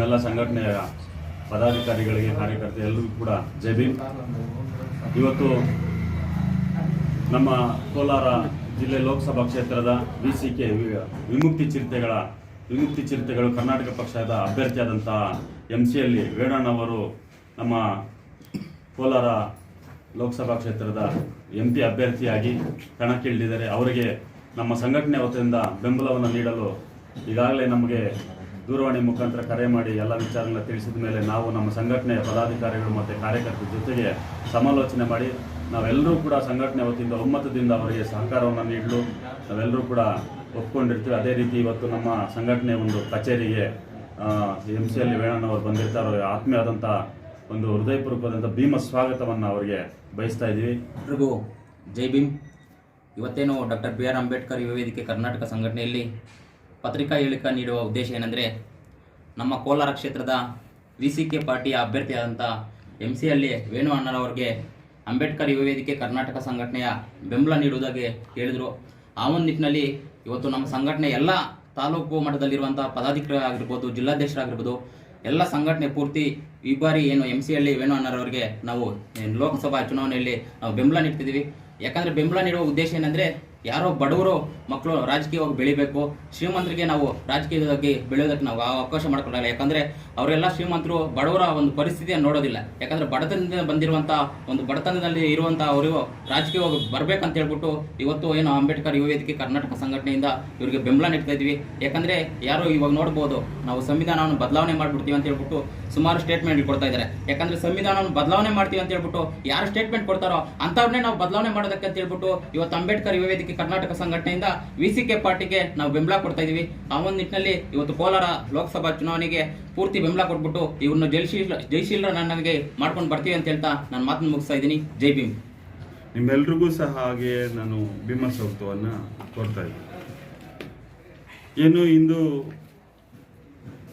ನಮ್ಮೆಲ್ಲ ಸಂಘಟನೆಯ ಪದಾಧಿಕಾರಿಗಳಿಗೆ ಕಾರ್ಯಕರ್ತ ಎಲ್ಲರಿಗೂ ಕೂಡ ಜೈ ಇವತ್ತು ನಮ್ಮ ಕೋಲಾರ ಜಿಲ್ಲೆ ಲೋಕಸಭಾ ಕ್ಷೇತ್ರದ ವಿ ಸಿ ಕೆ ವಿಮುಕ್ತಿ ಚಿರತೆಗಳ, ವಿಮುಕ್ತಿ ಚಿರತೆಗಳು ಕರ್ನಾಟಕ ಪಕ್ಷದ ಅಭ್ಯರ್ಥಿಯಾದಂತಹ ಎಂ ಸಿಯಲ್ಲಿ ವೇಣಣ್ಣವರು ನಮ್ಮ ಕೋಲಾರ ಲೋಕಸಭಾ ಕ್ಷೇತ್ರದ ಎಂ ಪಿ ಅಭ್ಯರ್ಥಿಯಾಗಿ ಕಣಕ್ಕಿಳಿದಿದ್ದಾರೆ. ಅವರಿಗೆ ನಮ್ಮ ಸಂಘಟನೆ ವತಿಯಿಂದ ಬೆಂಬಲವನ್ನು ನೀಡಲು ಈಗಾಗಲೇ ನಮಗೆ ದೂರವಾಣಿ ಮುಖಾಂತರ ಕರೆ ಮಾಡಿ ಎಲ್ಲ ವಿಚಾರಗಳನ್ನ ತಿಳಿಸಿದ ಮೇಲೆ ನಾವು ನಮ್ಮ ಸಂಘಟನೆಯ ಪದಾಧಿಕಾರಿಗಳು ಮತ್ತು ಕಾರ್ಯಕರ್ತರ ಜೊತೆಗೆ ಸಮಾಲೋಚನೆ ಮಾಡಿ ನಾವೆಲ್ಲರೂ ಕೂಡ ಸಂಘಟನೆ ವತಿಯಿಂದ ಒಮ್ಮತದಿಂದ ಅವರಿಗೆ ಸಹಕಾರವನ್ನು ನೀಡಲು. ನಾವೆಲ್ಲರೂ ಕೂಡ ಒಪ್ಕೊಂಡಿರ್ತೀವಿ. ಅದೇ ರೀತಿ ಇವತ್ತು ನಮ್ಮ ಸಂಘಟನೆ ಒಂದು ಕಚೇರಿಗೆ ಎಂ ಸಿ ಎಲ್ ಬಂದಿರ್ತಾರೆ. ಆತ್ಮೀಯವಾದಂಥ ಒಂದು ಹೃದಯಪೂರ್ವಕವಾದಂಥ ಭೀಮ ಸ್ವಾಗತವನ್ನು ಅವರಿಗೆ ಬಯಸ್ತಾ ಇದ್ದೀವಿ. ಎಲ್ರಿಗೂ ಜೈ ಭೀಮ್. ಇವತ್ತೇನು ಡಾಕ್ಟರ್ ಬಿ ಆರ್ ಅಂಬೇಡ್ಕರ್ ಯುವ ವೇದಿಕೆ ಕರ್ನಾಟಕ ಸಂಘಟನೆಯಲ್ಲಿ ಪತ್ರಿಕಾ ಹೇಳಿಕೆ ನೀಡುವ ಉದ್ದೇಶ ಏನಂದರೆ, ನಮ್ಮ ಕೋಲಾರ ಕ್ಷೇತ್ರದ ವಿ ಸಿ ಕೆ ಪಾರ್ಟಿಯ ಅಭ್ಯರ್ಥಿಯಾದಂಥ ಎಂ ಸಿ ಅಲ್ಲಿ ವೇಣು ಅಣ್ಣರವರಿಗೆ ಅಂಬೇಡ್ಕರ್ ಯುವ ವೇದಿಕೆ ಕರ್ನಾಟಕ ಸಂಘಟನೆಯ ಬೆಂಬಲ ನೀಡುವುದಾಗಿ ಹೇಳಿದರು. ಆ ಒಂದು ನಿಟ್ಟಿನಲ್ಲಿ ಇವತ್ತು ನಮ್ಮ ಸಂಘಟನೆ ಎಲ್ಲ ತಾಲೂಕು ಮಟ್ಟದಲ್ಲಿರುವಂಥ ಪದಾಧಿಕಾರಿಗಳಾಗಿರ್ಬೋದು, ಜಿಲ್ಲಾಧ್ಯಕ್ಷರಾಗಿರ್ಬೋದು, ಎಲ್ಲ ಸಂಘಟನೆ ಪೂರ್ತಿ ಈ ಬಾರಿ ಏನು ಎಂ ಸಿ ಹಳ್ಳಿ ವೇಣು ಅಣ್ಣರವರಿಗೆ ನಾವು ಲೋಕಸಭಾ ಚುನಾವಣೆಯಲ್ಲಿ ನಾವು ಬೆಂಬಲ ನೀಡ್ತಿದ್ದೀವಿ. ಯಾಕಂದರೆ ಬೆಂಬಲ ನೀಡುವ ಉದ್ದೇಶ ಏನಂದರೆ, ಯಾರೋ ಬಡವರು ಮಕ್ಕಳು ರಾಜಕೀಯವಾಗಿ ಬೆಳಿಬೇಕು. ಶ್ರೀಮಂತರಿಗೆ ನಾವು ರಾಜಕೀಯವಾಗಿ ಬೆಳೆಯೋದಕ್ಕೆ ನಾವು ಅವಕಾಶ ಮಾಡಿಕೊಡಲ್ಲ ಯಾಕಂದರೆ ಅವರೆಲ್ಲ ಶ್ರೀಮಂತರು ಬಡವರ ಒಂದು ಪರಿಸ್ಥಿತಿಯನ್ನು ನೋಡೋದಿಲ್ಲ. ಯಾಕಂದರೆ ಬಡತನದಿಂದ ಬಂದಿರುವಂಥ ಒಂದು ಬಡತನದಲ್ಲಿ ಇರುವಂಥ ಅವರು ರಾಜಕೀಯವಾಗಿ ಬರ್ಬೇಕಂತ ಹೇಳ್ಬಿಟ್ಟು ಇವತ್ತು ಏನು ಅಂಬೇಡ್ಕರ್ ಯುವ ವೇದಿಕೆ ಕರ್ನಾಟಕ ಸಂಘಟನೆಯಿಂದ ಇವರಿಗೆ ಬೆಂಬಲ ನೀಡ್ತಾ ಇದ್ವಿ. ಯಾಕಂದರೆ ಯಾರು ಇವಾಗ ನೋಡ್ಬೋದು ನಾವು ಸಂವಿಧಾನವನ್ನು ಬದಲಾವಣೆ ಮಾಡಿಬಿಡ್ತೀವಿ ಅಂತ ಹೇಳ್ಬಿಟ್ಟು ಸುಮಾರು ಸ್ಟೇಟ್ಮೆಂಟ್ ಕೊಡ್ತಾ ಇದ್ದಾರೆ. ಯಾಕಂದ್ರೆ ಸಂವಿಧಾನವನ್ನು ಬದಲಾವಣೆ ಮಾಡ್ತೀವಿ ಅಂತ ಹೇಳ್ಬಿಟ್ಟು ಯಾರು ಸ್ಟೇಟ್ಮೆಂಟ್ ಕೊಡ್ತಾರೋ ಅಂಥವ್ರನ್ನೇ ನಾವು ಬದಲಾವಣೆ ಮಾಡೋದಕ್ಕೆ ಅಂತ ಹೇಳ್ಬಿಟ್ಟು ಇವತ್ತು ಅಂಬೇಡ್ಕರ್ ಯುವ ವೇದಿಕೆ ಕರ್ನಾಟಕ ಸಂಘಟನೆಯಿಂದ ವಿ ಸಿ ಕೆ ಪಾರ್ಟಿಗೆ ನಾವು ಬೆಂಬಲ ಕೊಡ್ತಾ ಇದೀವಿ. ಆ ಒಂದು ನಿಟ್ಟಿನಲ್ಲಿ ಇವತ್ತು ಕೋಲಾರ ಲೋಕಸಭಾ ಚುನಾವಣೆಗೆ ಪೂರ್ತಿ ಬೆಂಬಲ ಕೊಟ್ಬಿಟ್ಟು ಇವ್ರನ್ನ ಜಯಶೀಲ ಜಯಶೀಲ ನನಗೆ ಮಾಡ್ಕೊಂಡು ಬರ್ತೀವಿ ಅಂತ ಹೇಳ್ತಾ ನಾನು ಮಾತನ್ನು ಮುಗಿಸ್ತಾ ಇದ್ದೀನಿ. ಜೈ ಭೀಮ್. ನಿಮ್ಮೆಲ್ರಿಗೂ ಸಹ ಹಾಗೆ ನಾನು ಭೀಮ ಕೊಡ್ತಾ ಇದ್ದೀನಿ. ಏನು ಇಂದು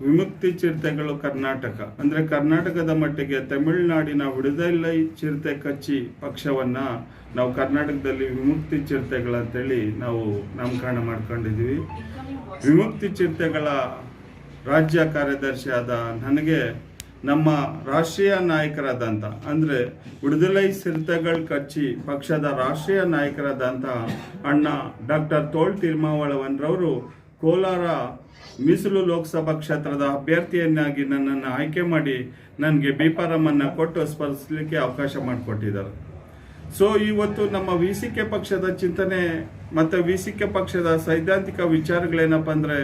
ವಿಮುಕ್ತಿ ಚಿರತೆಗಳು ಕರ್ನಾಟಕ. ಅಂದರೆ ಕರ್ನಾಟಕದ ಮಟ್ಟಿಗೆ ತಮಿಳುನಾಡಿನ ವಿಡುದಲೈ ಚಿರತೆ ಕಚ್ಚಿ ಪಕ್ಷವನ್ನು ನಾವು ಕರ್ನಾಟಕದಲ್ಲಿ ವಿಮುಕ್ತಿ ಚಿರತೆಗಳಂತೇಳಿ ನಾವು ನಾಮಕರಣ ಮಾಡ್ಕೊಂಡಿದ್ದೀವಿ. ವಿಮುಕ್ತಿ ಚಿರತೆಗಳ ರಾಜ್ಯ ಕಾರ್ಯದರ್ಶಿ ಆದ ನನಗೆ ನಮ್ಮ ರಾಷ್ಟ್ರೀಯ ನಾಯಕರಾದಂಥ ಅಂದರೆ ವಿಡುದಲೈ ಚಿರತೆಗಳು ಕಚ್ಚಿ ಪಕ್ಷದ ರಾಷ್ಟ್ರೀಯ ನಾಯಕರಾದಂಥ ಅಣ್ಣ ಡಾಕ್ಟರ್ ತೋಳ್ ತಿರುಮಾವಳವನ್ರವರು ಕೋಲಾರ ಮೀಸಲು ಲೋಕಸಭಾ ಕ್ಷೇತ್ರದ ಅಭ್ಯರ್ಥಿಯನ್ನಾಗಿ ನನ್ನನ್ನು ಆಯ್ಕೆ ಮಾಡಿ ನನಗೆ ಬಿಪಾರಮನ್ನು ಕೊಟ್ಟು ಸ್ಪರ್ಧಿಸಲಿಕ್ಕೆ ಅವಕಾಶ ಮಾಡಿಕೊಟ್ಟಿದ್ದಾರೆ. ಸೊ ಇವತ್ತು ನಮ್ಮ ವಿ ಪಕ್ಷದ ಚಿಂತನೆ ಮತ್ತು ವಿ ಸಿ ಕೆ ಪಕ್ಷದ ಸೈದ್ಧಾಂತಿಕ ವಿಚಾರಗಳೇನಪ್ಪ ಅಂದರೆ,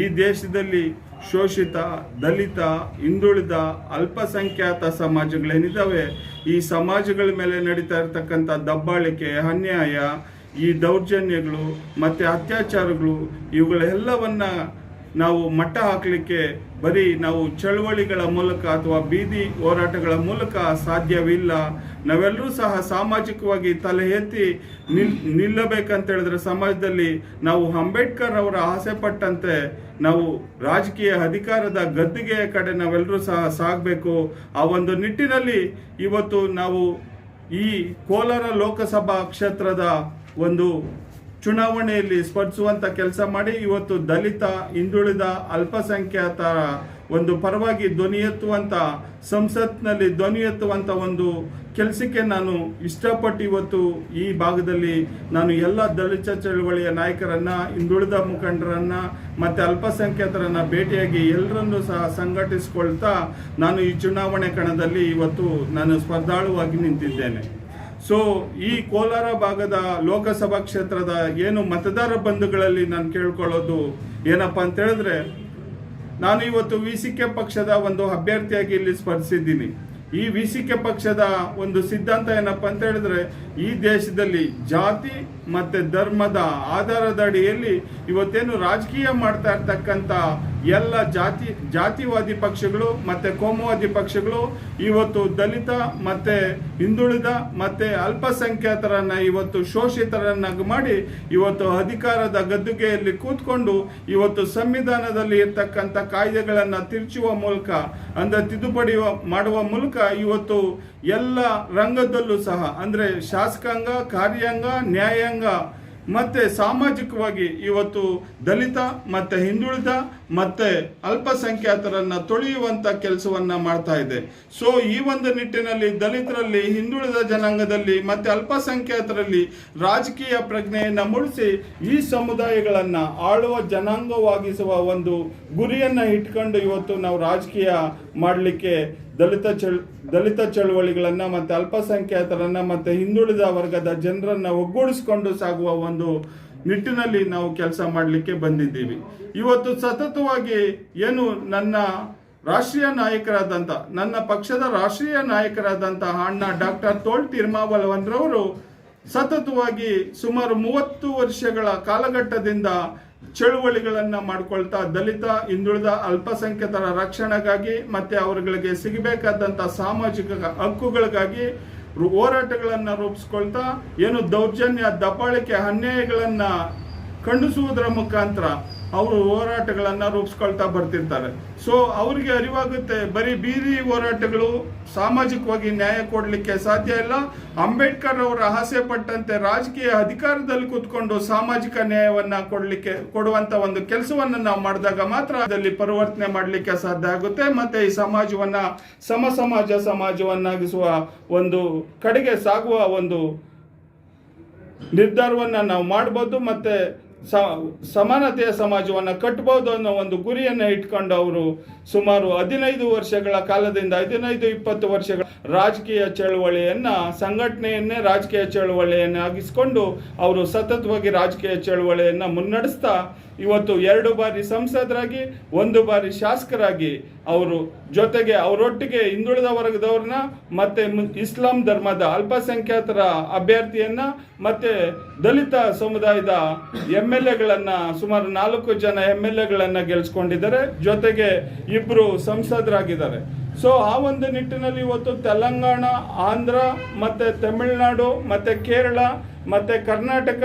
ಈ ದೇಶದಲ್ಲಿ ಶೋಷಿತ, ದಲಿತ, ಹಿಂದುಳಿದ, ಅಲ್ಪಸಂಖ್ಯಾತ ಸಮಾಜಗಳೇನಿದ್ದಾವೆ, ಈ ಸಮಾಜಗಳ ಮೇಲೆ ನಡೀತಾ ಇರತಕ್ಕಂಥ ದಬ್ಬಾಳಿಕೆ, ಅನ್ಯಾಯ ಈ ದೌರ್ಜನ್ಯಗಳು ಮತ್ತು ಅತ್ಯಾಚಾರಗಳು ಇವುಗಳೆಲ್ಲವನ್ನ ನಾವು ಮಟ್ಟ ಹಾಕಲಿಕ್ಕೆ ಬರೀ ನಾವು ಚಳುವಳಿಗಳ ಮೂಲಕ ಅಥವಾ ಬೀದಿ ಹೋರಾಟಗಳ ಮೂಲಕ ಸಾಧ್ಯವಿಲ್ಲ. ನಾವೆಲ್ಲರೂ ಸಹ ಸಾಮಾಜಿಕವಾಗಿ ತಲೆ ಎತ್ತಿ ನಿಲ್ ನಿಲ್ಲಬೇಕಂತ ಹೇಳಿದ್ರೆ ಸಮಾಜದಲ್ಲಿ ನಾವು ಅಂಬೇಡ್ಕರ್ ಅವರ ಆಸೆ ಪಟ್ಟಂತೆ ನಾವು ರಾಜಕೀಯ ಅಧಿಕಾರದ ಗದ್ದುಗೆಯ ಕಡೆ ನಾವೆಲ್ಲರೂ ಸಹ ಸಾಗಬೇಕು. ಆ ಒಂದು ನಿಟ್ಟಿನಲ್ಲಿ ಇವತ್ತು ನಾವು ಈ ಕೋಲಾರ ಲೋಕಸಭಾ ಕ್ಷೇತ್ರದ ಒಂದು ಚುನಾವಣೆಯಲ್ಲಿ ಸ್ಪರ್ಧಿಸುವಂತ ಕೆಲಸ ಮಾಡಿ ಇವತ್ತು ದಲಿತ, ಹಿಂದುಳಿದ ಅಲ್ಪಸಂಖ್ಯಾತರ ಒಂದು ಪರವಾಗಿ ಧ್ವನಿ ಎತ್ತುವಂತ, ಸಂಸತ್ನಲ್ಲಿ ಧ್ವನಿ ಎತ್ತುವಂತ ಒಂದು ಕೆಲಸಕ್ಕೆ ನಾನು ಇಷ್ಟಪಟ್ಟು ಇವತ್ತು ಈ ಭಾಗದಲ್ಲಿ ನಾನು ಎಲ್ಲ ದಲಿತ ಚಳವಳಿಯ ನಾಯಕರನ್ನ, ಹಿಂದುಳಿದ ಮುಖಂಡರನ್ನ, ಮತ್ತೆ ಅಲ್ಪಸಂಖ್ಯಾತರನ್ನ ಭೇಟಿಯಾಗಿ ಎಲ್ಲರನ್ನೂ ಸಹ ಸಂಘಟಿಸಿಕೊಳ್ತಾ ನಾನು ಈ ಚುನಾವಣೆ ಕಣದಲ್ಲಿ ಇವತ್ತು ನಾನು ಸ್ಪರ್ಧಾಳುವಾಗಿ ನಿಂತಿದ್ದೇನೆ. ಸೊ ಈ ಕೋಲಾರ ಭಾಗದ ಲೋಕಸಭಾ ಕ್ಷೇತ್ರದ ಏನು ಮತದಾರ ಬಂಧುಗಳಲ್ಲಿ ನಾನು ಕೇಳ್ಕೊಳ್ಳೋದು ಏನಪ್ಪ ಅಂತ ಹೇಳಿದ್ರೆ, ನಾನು ಇವತ್ತು ವಿ ಸಿ ಕೆ ಪಕ್ಷದ ಒಂದು ಅಭ್ಯರ್ಥಿಯಾಗಿ ಇಲ್ಲಿ ಸ್ಪರ್ಧಿಸಿದ್ದೀನಿ. ಈ ವಿ ಸಿ ಕೆ ಪಕ್ಷದ ಒಂದು ಸಿದ್ಧಾಂತ ಏನಪ್ಪ ಅಂತ ಹೇಳಿದ್ರೆ, ಈ ದೇಶದಲ್ಲಿ ಜಾತಿ ಮತ್ತೆ ಧರ್ಮದ ಆಧಾರದ ಅಡಿಯಲ್ಲಿ ಇವತ್ತೇನು ರಾಜಕೀಯ ಮಾಡ್ತಾ ಇರ್ತಕ್ಕಂಥ ಎಲ್ಲ ಜಾತಿ, ಜಾತಿವಾದಿ ಪಕ್ಷಗಳು ಮತ್ತೆ ಕೋಮುವಾದಿ ಪಕ್ಷಗಳು ಇವತ್ತು ದಲಿತ ಮತ್ತೆ ಹಿಂದುಳಿದ ಮತ್ತೆ ಅಲ್ಪಸಂಖ್ಯಾತರನ್ನ ಇವತ್ತು ಶೋಷಿತರನ್ನಾಗಿ ಮಾಡಿ ಇವತ್ತು ಅಧಿಕಾರದ ಗದ್ದುಗೆಯಲ್ಲಿ ಕೂತ್ಕೊಂಡು ಇವತ್ತು ಸಂವಿಧಾನದಲ್ಲಿ ಇರ್ತಕ್ಕಂಥ ಕಾಯ್ದೆಗಳನ್ನ ತಿರುಚುವ ಮೂಲಕ ಅಂದ್ರೆ ತಿದ್ದುಪಡಿ ಮಾಡುವ ಮೂಲಕ ಇವತ್ತು ಎಲ್ಲ ರಂಗದಲ್ಲೂ ಸಹ ಅಂದ್ರೆ ಶಾಸಕಾಂಗ, ಕಾರ್ಯಾಂಗ, ನ್ಯಾಯಾಂಗ ಮತ್ತೆ ಸಾಮಾಜಿಕವಾಗಿ ಇವತ್ತು ದಲಿತ, ಮತ್ತೆ ಹಿಂದುಳಿದ, ಮತ್ತೆ ಅಲ್ಪಸಂಖ್ಯಾತರನ್ನ ತೊಳೆಯುವಂತ ಕೆಲಸವನ್ನ ಮಾಡ್ತಾ ಇದೆ. ಸೊ ಈ ಒಂದು ನಿಟ್ಟಿನಲ್ಲಿ ದಲಿತರಲ್ಲಿ, ಹಿಂದುಳಿದ ಜನಾಂಗದಲ್ಲಿ, ಮತ್ತೆ ಅಲ್ಪಸಂಖ್ಯಾತರಲ್ಲಿ ರಾಜಕೀಯ ಪ್ರಜ್ಞೆಯನ್ನ ಮೂಡಿಸಿ ಈ ಸಮುದಾಯಗಳನ್ನ ಆಳುವ ಜನಾಂಗವಾಗಿಸುವ ಒಂದು ಗುರಿಯನ್ನ ಇಟ್ಕೊಂಡು ಇವತ್ತು ನಾವು ರಾಜಕೀಯ ಮಾಡಲಿಕ್ಕೆ ದಲಿತ ಚಳ್, ದಲಿತ ಚಳುವಳಿಗಳನ್ನು ಮತ್ತೆ ಅಲ್ಪಸಂಖ್ಯಾತರನ್ನ ಮತ್ತೆ ಹಿಂದುಳಿದ ವರ್ಗದ ಜನರನ್ನು ಒಗ್ಗೂಡಿಸಿಕೊಂಡು ಸಾಗುವ ಒಂದು ನಿಟ್ಟಿನಲ್ಲಿ ನಾವು ಕೆಲಸ ಮಾಡಲಿಕ್ಕೆ ಬಂದಿದ್ದೀವಿ. ಇವತ್ತು ಸತತವಾಗಿ ಏನು ನನ್ನ ರಾಷ್ಟ್ರೀಯ ನಾಯಕರಾದಂಥ ನನ್ನ ಪಕ್ಷದ ರಾಷ್ಟ್ರೀಯ ನಾಯಕರಾದಂಥ ಅಣ್ಣ ಡಾಕ್ಟರ್ ತೋಳ್ ತಿರ್ಮಾವಲವನ್ರವರು ಸತತವಾಗಿ ಸುಮಾರು ಮೂವತ್ತು ವರ್ಷಗಳ ಕಾಲಘಟ್ಟದಿಂದ ಚಳುವಳಿಗಳನ್ನ ಮಾಡ್ಕೊಳ್ತಾ ದಲಿತ, ಹಿಂದುಳಿದ ಅಲ್ಪಸಂಖ್ಯಾತರ ರಕ್ಷಣೆಗಾಗಿ ಮತ್ತೆ ಅವರುಗಳಿಗೆ ಸಿಗಬೇಕಾದಂಥ ಸಾಮಾಜಿಕ ಹಕ್ಕುಗಳಿಗಾಗಿ ಹೋರಾಟಗಳನ್ನು ರೂಪಿಸ್ಕೊಳ್ತಾ ಏನು ದೌರ್ಜನ್ಯ, ದಬ್ಬಾಳಿಕೆ, ಅನ್ಯಾಯಗಳನ್ನು ಖಂಡಿಸುವುದರ ಮುಖಾಂತರ ಅವರು ಹೋರಾಟಗಳನ್ನು ರೂಪಿಸ್ಕೊಳ್ತಾ ಬರ್ತಿರ್ತಾರೆ. ಸೊ ಅವರಿಗೆ ಅರಿವಾಗುತ್ತೆ, ಬರೀ ಬೀದಿ ಹೋರಾಟಗಳು ಸಾಮಾಜಿಕವಾಗಿ ನ್ಯಾಯ ಕೊಡಲಿಕ್ಕೆ ಸಾಧ್ಯ ಇಲ್ಲ. ಅಂಬೇಡ್ಕರ್ ಅವರ ಆಸೆ ಪಟ್ಟಂತೆ ರಾಜಕೀಯ ಅಧಿಕಾರದಲ್ಲಿ ಕೂತ್ಕೊಂಡು ಸಾಮಾಜಿಕ ನ್ಯಾಯವನ್ನ ಕೊಡಲಿಕ್ಕೆ, ಕೊಡುವಂತ ಒಂದು ಕೆಲಸವನ್ನ ನಾವು ಮಾಡಿದಾಗ ಮಾತ್ರ ಅದರಲ್ಲಿ ಪರಿವರ್ತನೆ ಮಾಡಲಿಕ್ಕೆ ಸಾಧ್ಯ ಆಗುತ್ತೆ. ಮತ್ತೆ ಈ ಸಮಾಜವನ್ನ ಸಮ ಸಮಾಜ ಸಮಾಜವನ್ನಾಗಿಸುವ ಒಂದು ಕಡೆಗೆ ಸಾಗುವ ಒಂದು ನಿರ್ಧಾರವನ್ನ ನಾವು ಮಾಡ್ಬೋದು. ಮತ್ತೆ ಸಮಾನತೆಯ ಸಮಾಜವನ್ನು ಕಟ್ಟಬಹುದು ಅನ್ನೋ ಒಂದು ಗುರಿಯನ್ನು ಇಟ್ಕೊಂಡು ಅವರು ಸುಮಾರು ಹದಿನೈದು ವರ್ಷಗಳ ಕಾಲದಿಂದ ಹದಿನೈದು, ಇಪ್ಪತ್ತು ವರ್ಷಗಳ ರಾಜಕೀಯ ಚಳವಳಿಯನ್ನ, ಸಂಘಟನೆಯನ್ನೇ ರಾಜಕೀಯ ಚಳವಳಿಯನ್ನಾಗಿಸ್ಕೊಂಡು ಅವರು ಸತತವಾಗಿ ರಾಜಕೀಯ ಚಳವಳಿಯನ್ನ ಮುನ್ನಡೆಸ್ತಾ ಇವತ್ತು ಎರಡು ಬಾರಿ ಸಂಸದರಾಗಿ, ಒಂದು ಬಾರಿ ಶಾಸಕರಾಗಿ ಅವರು ಜೊತೆಗೆ ಅವರೊಟ್ಟಿಗೆ ಹಿಂದುಳಿದ ವರ್ಗದವ್ರನ್ನ ಮತ್ತೆ ಇಸ್ಲಾಂ ಧರ್ಮದ ಅಲ್ಪಸಂಖ್ಯಾತರ ಅಭ್ಯರ್ಥಿಯನ್ನ ಮತ್ತೆ ದಲಿತ ಸಮುದಾಯದ ಎಂ ಎಲ್ ಎಗಳನ್ನ ಸುಮಾರು ನಾಲ್ಕು ಜನ ಎಂ ಎಲ್ ಎಗಳನ್ನ ಗೆಲ್ಸ್ಕೊಂಡಿದ್ದಾರೆ. ಜೊತೆಗೆ ಇಬ್ರು ಸಂಸದರಾಗಿದ್ದಾರೆ. ಸೊ ಆ ಒಂದು ನಿಟ್ಟಿನಲ್ಲಿ ಇವತ್ತು ತೆಲಂಗಾಣ, ಆಂಧ್ರ ಮತ್ತೆ ತಮಿಳುನಾಡು ಮತ್ತೆ ಕೇರಳ ಮತ್ತೆ ಕರ್ನಾಟಕ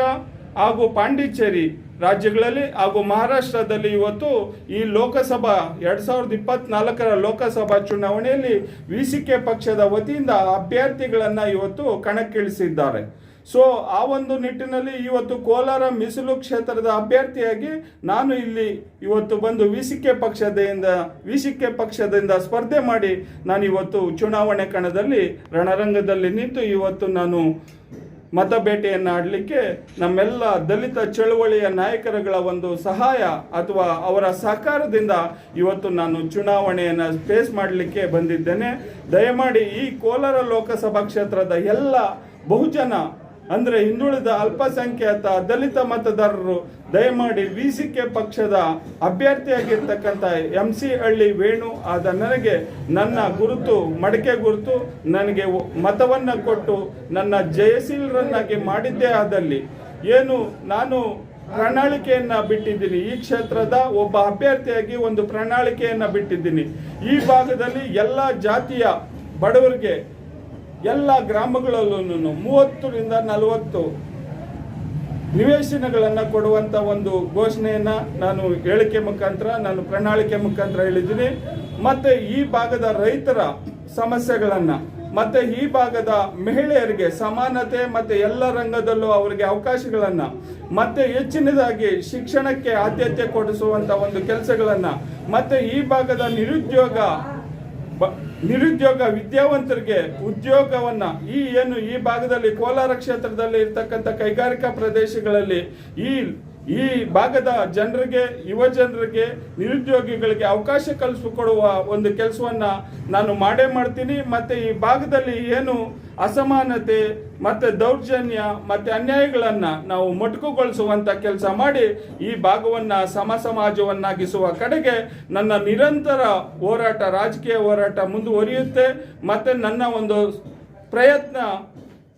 ಹಾಗೂ ಪಾಂಡಿಚೇರಿ ರಾಜ್ಯಗಳಲ್ಲಿ ಹಾಗೂ ಮಹಾರಾಷ್ಟ್ರದಲ್ಲಿ ಇವತ್ತು ಈ ಲೋಕಸಭಾ ಎರಡ್ ಸಾವಿರದ ಇಪ್ಪತ್ನಾಲ್ಕರ ಲೋಕಸಭಾ ಚುನಾವಣೆಯಲ್ಲಿ ವಿಸಿಕೆ ಪಕ್ಷದ ವತಿಯಿಂದ ಅಭ್ಯರ್ಥಿಗಳನ್ನ ಇವತ್ತು ಕಣಕ್ಕಿಳಿಸಿದ್ದಾರೆ. ಸೊ ಆ ಒಂದು ನಿಟ್ಟಿನಲ್ಲಿ ಇವತ್ತು ಕೋಲಾರ ಮೀಸಲು ಕ್ಷೇತ್ರದ ಅಭ್ಯರ್ಥಿಯಾಗಿ ನಾನು ಇಲ್ಲಿ ಇವತ್ತು ಬಂದು ವಿಸಿಕೆ ಪಕ್ಷದಿಂದ ವಿಸಿಕೆ ಪಕ್ಷದಿಂದ ಸ್ಪರ್ಧೆ ಮಾಡಿ ನಾನು ಇವತ್ತು ಚುನಾವಣೆ ಕಣದಲ್ಲಿ ರಣರಂಗದಲ್ಲಿ ನಿಂತು ಇವತ್ತು ನಾನು ಮತಬೇಟೆಯನ್ನು ಆಡಲಿಕ್ಕೆ ನಮ್ಮೆಲ್ಲ ದಲಿತ ಚಳುವಳಿಯ ನಾಯಕರುಗಳ ಒಂದು ಸಹಾಯ ಅಥವಾ ಅವರ ಸಹಕಾರದಿಂದ ಇವತ್ತು ನಾನು ಚುನಾವಣೆಯನ್ನು ಫೇಸ್ ಮಾಡಲಿಕ್ಕೆ ಬಂದಿದ್ದೇನೆ. ದಯಮಾಡಿ ಈ ಕೋಲಾರ ಲೋಕಸಭಾ ಕ್ಷೇತ್ರದ ಎಲ್ಲ ಬಹುಜನ ಅಂದ್ರೆ ಹಿಂದುಳಿದ ಅಲ್ಪಸಂಖ್ಯಾತ ದಲಿತ ಮತದಾರರು ದಯಮಾಡಿ ವಿ ಸಿ ಕೆ ಪಕ್ಷದ ಅಭ್ಯರ್ಥಿಯಾಗಿರ್ತಕ್ಕಂಥ ಎಂ ಸಿ ಹಳ್ಳಿ ವೇಣು ಆದ ನನಗೆ ನನ್ನ ಗುರುತು, ಮಡಕೆ ಗುರುತು, ನನಗೆ ಮತವನ್ನು ಕೊಟ್ಟು ನನ್ನ ಜಯಶೀಲರನ್ನಾಗಿ ಮಾಡಿದ್ದೇ ಆದಲ್ಲಿ ಏನು ನಾನು ಪ್ರಣಾಳಿಕೆಯನ್ನ ಬಿಟ್ಟಿದ್ದೀನಿ. ಈ ಕ್ಷೇತ್ರದ ಒಬ್ಬ ಅಭ್ಯರ್ಥಿಯಾಗಿ ಒಂದು ಪ್ರಣಾಳಿಕೆಯನ್ನ ಬಿಟ್ಟಿದ್ದೀನಿ. ಈ ಭಾಗದಲ್ಲಿ ಎಲ್ಲ ಜಾತಿಯ ಬಡವರಿಗೆ ಎಲ್ಲ ಗ್ರಾಮಗಳಲ್ಲೂ ಮೂವತ್ತರಿಂದ ನಲವತ್ತು ನಿವೇಶನಗಳನ್ನು ಕೊಡುವಂಥ ಒಂದು ಘೋಷಣೆಯನ್ನು ನಾನು ಹೇಳಿಕೆ ಮುಖಾಂತರ, ನಾನು ಪ್ರಣಾಳಿಕೆ ಮುಖಾಂತರ ಹೇಳಿದ್ದೀನಿ. ಮತ್ತು ಈ ಭಾಗದ ರೈತರ ಸಮಸ್ಯೆಗಳನ್ನು, ಮತ್ತು ಈ ಭಾಗದ ಮಹಿಳೆಯರಿಗೆ ಸಮಾನತೆ, ಮತ್ತು ಎಲ್ಲ ರಂಗದಲ್ಲೂ ಅವರಿಗೆ ಅವಕಾಶಗಳನ್ನು, ಮತ್ತು ಹೆಚ್ಚಿನದಾಗಿ ಶಿಕ್ಷಣಕ್ಕೆ ಆದ್ಯತೆ ಕೊಡಿಸುವಂಥ ಒಂದು ಕೆಲಸಗಳನ್ನು, ಮತ್ತು ಈ ಭಾಗದ ನಿರುದ್ಯೋಗ ನಿರುದ್ಯೋಗ ವಿದ್ಯಾವಂತರಿಗೆ ಉದ್ಯೋಗವನ್ನ ಈ ಏನು ಈ ಭಾಗದಲ್ಲಿ ಕೋಲಾರ ಕ್ಷೇತ್ರದಲ್ಲಿ ಇರ್ತಕ್ಕಂಥ ಕೈಗಾರಿಕಾ ಪ್ರದೇಶಗಳಲ್ಲಿ ಈ ಈ ಭಾಗದ ಜನರಿಗೆ, ಯುವ ಜನರಿಗೆ, ನಿರುದ್ಯೋಗಿಗಳಿಗೆ ಅವಕಾಶ ಕಲ್ಪಿಸಿಕೊಡುವ ಒಂದು ಕೆಲಸವನ್ನ ನಾನು ಮಾಡೇ ಮಾಡ್ತೀನಿ. ಮತ್ತೆ ಈ ಭಾಗದಲ್ಲಿ ಏನು ಅಸಮಾನತೆ ಮತ್ತೆ ದೌರ್ಜನ್ಯ ಮತ್ತೆ ಅನ್ಯಾಯಗಳನ್ನು ನಾವು ಮೊಟಕುಗೊಳಿಸುವಂಥ ಕೆಲಸ ಮಾಡಿ ಈ ಭಾಗವನ್ನ ಸಮ ಸಮಾಜವನ್ನಾಗಿಸುವ ಕಡೆಗೆ ನನ್ನ ನಿರಂತರ ಹೋರಾಟ, ರಾಜಕೀಯ ಹೋರಾಟ ಮುಂದುವರಿಯುತ್ತೆ. ಮತ್ತೆ ನನ್ನ ಒಂದು ಪ್ರಯತ್ನ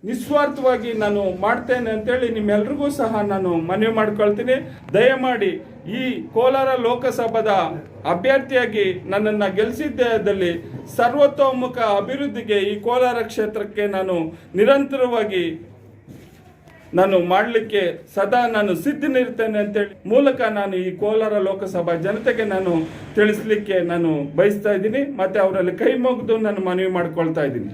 ನಿಸ್ವಾರ್ಥವಾಗಿ ನಾನು ಮಾಡ್ತೇನೆ ಅಂತೇಳಿ ನಿಮ್ಮೆಲ್ರಿಗೂ ಸಹ ನಾನು ಮನವಿ ಮಾಡ್ಕೊಳ್ತೀನಿ. ದಯಮಾಡಿ ಈ ಕೋಲಾರ ಲೋಕಸಭಾದ ಅಭ್ಯರ್ಥಿಯಾಗಿ ನನ್ನನ್ನು ಗೆಲ್ಲಿಸಿದ್ದಲ್ಲಿ ಸರ್ವತೋಮುಖ ಅಭಿವೃದ್ಧಿಗೆ ಈ ಕೋಲಾರ ಕ್ಷೇತ್ರಕ್ಕೆ ನಾನು ನಿರಂತರವಾಗಿ ನಾನು ಮಾಡಲಿಕ್ಕೆ ಸದಾ ನಾನು ಸಿದ್ಧನಿರ್ತೇನೆ ಅಂತೇಳಿ ಮೂಲಕ ನಾನು ಈ ಕೋಲಾರ ಲೋಕಸಭಾ ಜನತೆಗೆ ನಾನು ತಿಳಿಸ್ಲಿಕ್ಕೆ ನಾನು ಬಯಸ್ತಾ ಇದ್ದೀನಿ. ಮತ್ತೆ ಅವರಲ್ಲಿ ಕೈ ಮುಗಿದು ನಾನು ಮನವಿ ಮಾಡ್ಕೊಳ್ತಾ ಇದ್ದೀನಿ.